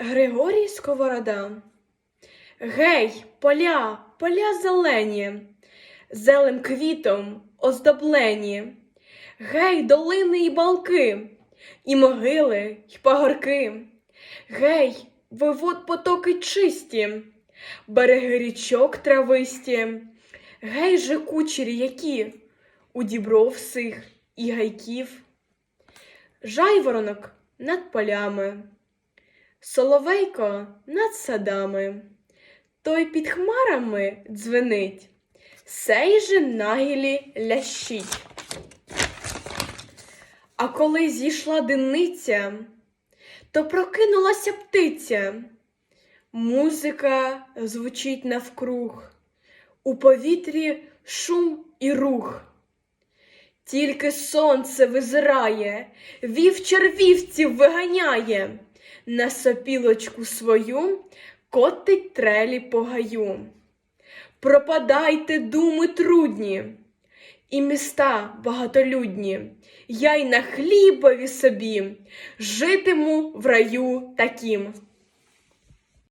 Григорій Сковорода. Гей, поля, поля зелені, зелем квітом оздоблені. Гей, долини і балки, і могили, й пагорки. Гей, вивод потоки чисті, береги річок трависті. Гей же кучері які у дібров сих і гайків. Жайворонок над полями, соловейко над садами, той під хмарами дзвенить, сей же нагілі лящить. А коли зійшла диниця, то прокинулася птиця. Музика звучить навкруг, у повітрі шум і рух. Тільки сонце визирає, вівчар вівців виганяє, на сопілочку свою котить трелі по гаю. Пропадайте, думи трудні, і міста багатолюдні, я й на хлібові собі житиму в раю таким.